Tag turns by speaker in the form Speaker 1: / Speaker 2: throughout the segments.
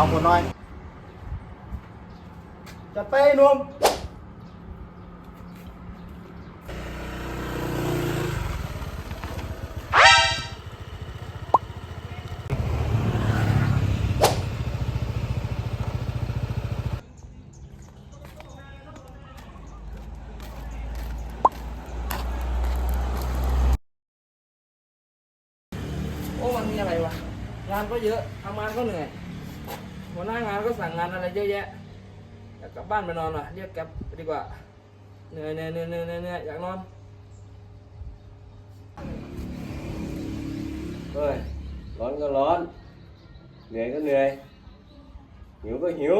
Speaker 1: องคนน้อยจะไปหนุ่ม
Speaker 2: โอ้มันมีอะไรวะ งานก็เยอะทำงานก็เหนื่อยหัวห น้างานก็สั่งงานอะไรเยอะแยะอยากกลับบ้านไปนอนว่ะเรียกแก๊ปดีกว่าเหนื่อยเหนื่อยเหนื่อยเหนื่อยเหนื่อยเหนื่อยอยากนอน
Speaker 3: เฮ้ยร้อนก็ร้อน เหนื่อยก็เหนื่อย หิวก็หิว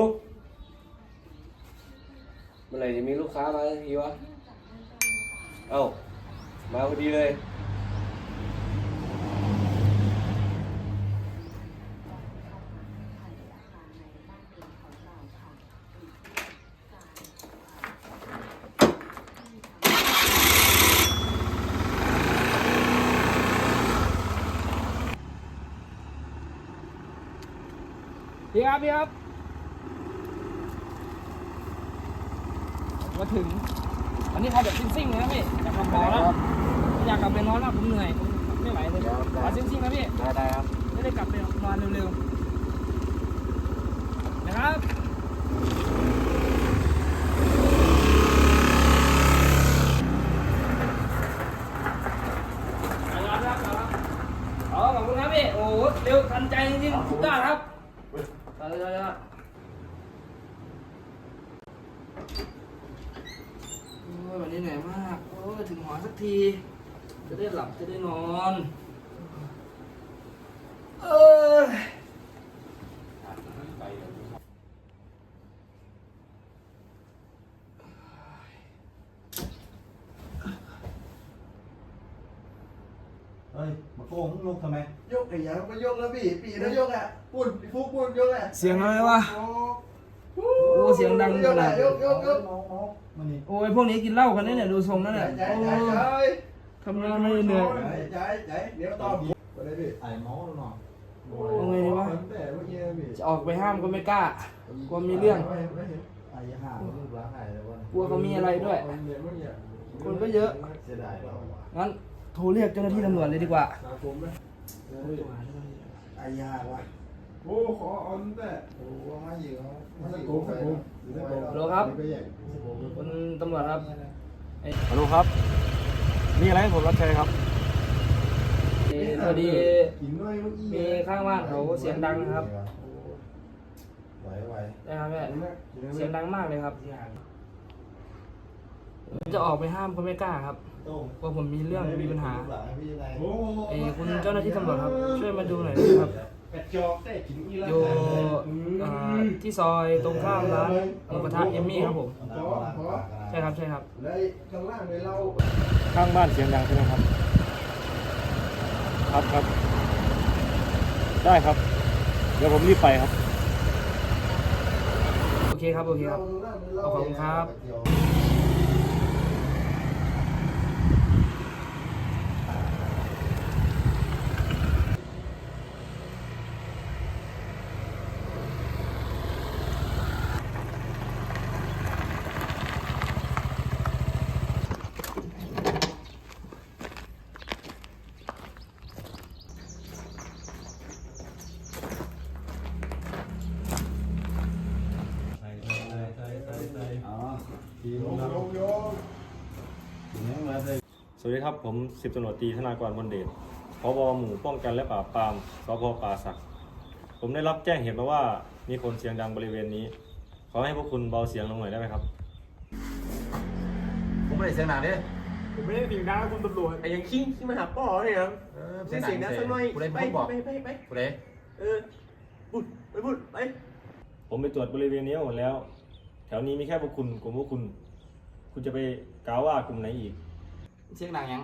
Speaker 3: เมื่อไหร่จะมีลูกค้ามาสักทีวะ เอ้า มาพอดีเลย
Speaker 2: พี่ครับพี่ครับมาถึงอันนี้เขาแบบซิ่งๆเลยนะพี่อยากกลับหอแล้วไม่อยากกลับไปนอนแล้วผมเหนื่อยผมไม่ไหวเลยขอซิ่งๆนะพี่
Speaker 3: ได้ได้ครับ
Speaker 2: ไม่ได้กลับไปนอนเร็วๆนะครับเอาละครับเอาละเอาขอบคุณครับพี่โอ้โหเร็วทันใจจริงๆสุดยอดครับ เอาละเอาละโอ้ยวันนี้เหนื่อยมากโอ้ยถึงหอสักที จะได้หลับจะได้นอนเออ
Speaker 1: เฮ้ย มาโกงลูกทำไม
Speaker 4: ยก ไอ้ยางมายกแล้วพี่ปีนะยกอะปุ่นฟุกปุ่นยกอะ
Speaker 2: เสียงอะไรวะ
Speaker 4: โอ้
Speaker 2: โอ้เสียงดังขนาด
Speaker 4: ยกยกยก
Speaker 1: น้องน้องมานี่
Speaker 2: โอ้ยพวกนี้กินเหล้ากันเนี่ยเนี่ยดูทรงแล้ว
Speaker 4: ใจ
Speaker 2: เนี่ย
Speaker 4: ใจ
Speaker 2: โอ้
Speaker 4: ใจ
Speaker 2: ยทำงานไม่เหนื่อย
Speaker 4: ใจใจเดี๋ยวตอบไปเลยพี่
Speaker 1: ไอ้เมาส์หน่อย
Speaker 2: เอาไงดีวะ
Speaker 4: แต่เมื่อกี้พี่
Speaker 2: จะออกไปห้ามก็ไม่กล้ากลัวมีเรื่อง
Speaker 4: ไม่ไม่เห็น
Speaker 1: ไอ้ห่าลูกหล้างไอ้แล้ววะ
Speaker 2: กลัวเขามีอะไรด้วย
Speaker 4: เมื่อกี้
Speaker 2: คนก็เยอะ
Speaker 4: เสียดายเรา
Speaker 2: งั้นโทรเรียกเจ้าหน้าที่ตำรวจเลยดีกว่า
Speaker 4: ตาผมไหม
Speaker 1: ไอ้ยากวะ
Speaker 4: โอ้ขอออนแต่
Speaker 1: โอ้มาอยู่เขามาอ
Speaker 4: ไม่
Speaker 1: ยู่
Speaker 4: โกง
Speaker 1: ไป
Speaker 4: ไม่โกง
Speaker 2: ฮัลโหลครับ คุณตำรวจครับ
Speaker 3: ฮัลโหลครับ มีอะไรให้ผมรับใช้ครับ
Speaker 2: เอ่อพอดี
Speaker 4: กินด้วยเมื่อกี้
Speaker 2: มีข้างบ้านเขาเสียงดังนะครับ
Speaker 1: ไหวไหว
Speaker 2: นะครับแม่เสียงดังมากเลยครับผม จะออกไปห้ามก็ไม่กล้าครับ
Speaker 1: โต้ง
Speaker 2: เพราะผมมีเรื่องมีปัญหา
Speaker 1: หลังพี่ยังไง
Speaker 4: โอ้
Speaker 2: เอ้ยคุณเจ้าหน้าที่ตำรวจครับ ช่วยมาดูหน่อยได้ไหมครับ
Speaker 4: กระจอกได้กินอีแล้ว
Speaker 2: อยู่อ่าที่ซอยตรงข้ามร้านหมูกระทะเอมมี่ครับผม
Speaker 4: ขอขอ
Speaker 2: ใช่ครับใช่ครับ
Speaker 4: เลยข้างล่างเลยเรา
Speaker 3: ข้างบ้านเสียงดังใช่ไหมครับ ครับครับ ได้ครับ เดี๋ยวผมรีบไปครับ
Speaker 2: โอเคครับ โอเคครับขอบคุณครับ
Speaker 1: อ๋อที
Speaker 4: โย
Speaker 1: ม
Speaker 4: ก
Speaker 1: เรา
Speaker 4: โยกโยก
Speaker 1: ทีนี้มาเลย
Speaker 3: สวัสดีครับ ผมสิบตำรวจตรีธนากรบนเดชพบหมู่ป้องกันและปราบปรามสพป่าสัก ผมได้รับแจ้งเหตุมาว่ามีคนเสียงดังบริเวณนี้ ขอให้พวกคุณเบาเสียงลงหน่อยได้ไหมครับ
Speaker 1: ผมไม่ได้เสียงหนักดิ
Speaker 4: ผมไม่ได้ดิ่งดังคุณตำรวจ
Speaker 5: ไอ้ยังคิงที่มาหาป่อเนี่ยครับ
Speaker 1: เออ
Speaker 5: เสียงดังสักหน่อย
Speaker 1: กูได้
Speaker 5: ไป
Speaker 1: พูดบอก
Speaker 5: ไปไปไป
Speaker 1: กูได้
Speaker 5: เออพูดไปพูดไป
Speaker 3: ผมไปตรวจบริเวณนี้หมดแล้ว แถวนี้มีแค่พวกคุณกลุ่มพวกคุณ คุณจะไปกล่าวว่ากลุ่มไหนอีก
Speaker 1: เสียงดังยัง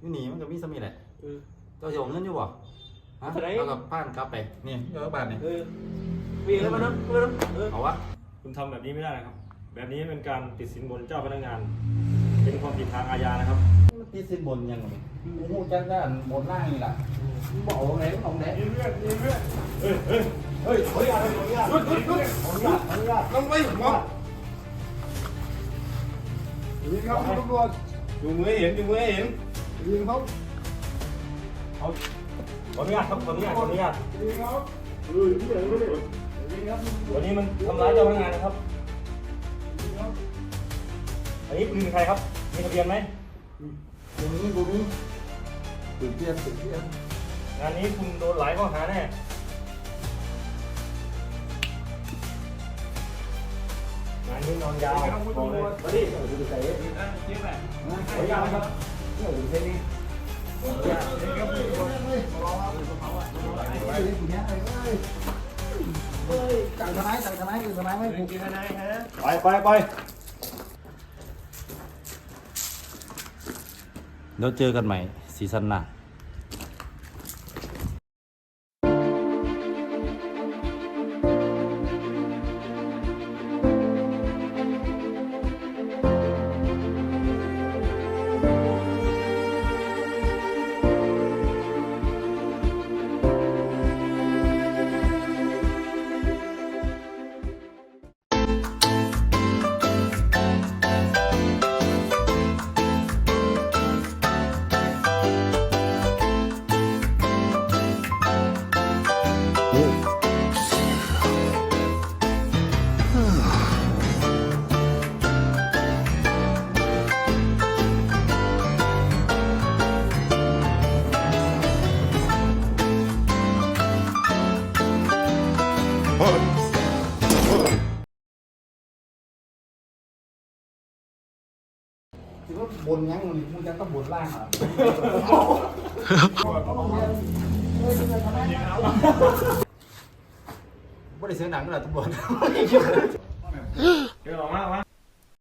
Speaker 1: อยู่นี่มันก็มีสมีแหละ
Speaker 5: เออ
Speaker 1: เจ้าจะเอาเงินอยู่บ่ฮะ
Speaker 5: เท่าไหร่
Speaker 1: เอากับบ้านกลับไปนี่เจ้าบ้านนี่
Speaker 5: เออมีอะไรมาเนาะมาเนาะเออ
Speaker 1: เอาวะ
Speaker 3: คุณทำแบบนี้ไม่ได้นะครับ แบบนี้เป็นการติดสินบนเจ้าพนักงาน เป็นความผิดทางอาญานะครับ
Speaker 1: มันติดสินบนยังไงกูหูจักด้านบนล่างนี่ล่ะมึงบอกว่าไงของไหน
Speaker 4: มีเพื่อนมีเพื่อน
Speaker 3: เฮ้ยเฮ้ยเฮ้ยเฮ้ยอะไรอย่างเงี้ยหยุด
Speaker 1: ต้องไปมองยิงครับตำรวจ
Speaker 3: ดูมือให้เห็นดูมือให้เห็น
Speaker 1: ยิงครับ
Speaker 3: เอาขออนุญาตครับขออนุญาตขออนุญาต
Speaker 1: ยิงครับ
Speaker 5: เออที่ไหนไม่ได้
Speaker 1: ยิงครับ
Speaker 3: วันนี้มันทำร้ายเจ้าพนักงานนะครับ
Speaker 1: ยิงครับ
Speaker 3: อันนี้ปืนใครครับ มีทะเบียนไหม
Speaker 1: ตรงนี้ตรงนี้ตื่นเต้นตื่นเต้น
Speaker 3: งานนี้คุณโดนหลายข้อหาแน่ งานนี้นอนยาวบอกเลยมาดิขออนุญาตนะครับ
Speaker 1: จังทนายจังทนายทนายไม่ผูก
Speaker 5: กินอะไรฮะ
Speaker 3: ไปไปไป
Speaker 6: แล้วเจอกันใหม่ซีซั่นหน้า
Speaker 1: คิดว่าบนยังมันมึงยังต้องบนล่างอะไม่ได้เสียงหนังขนาดตำรวจ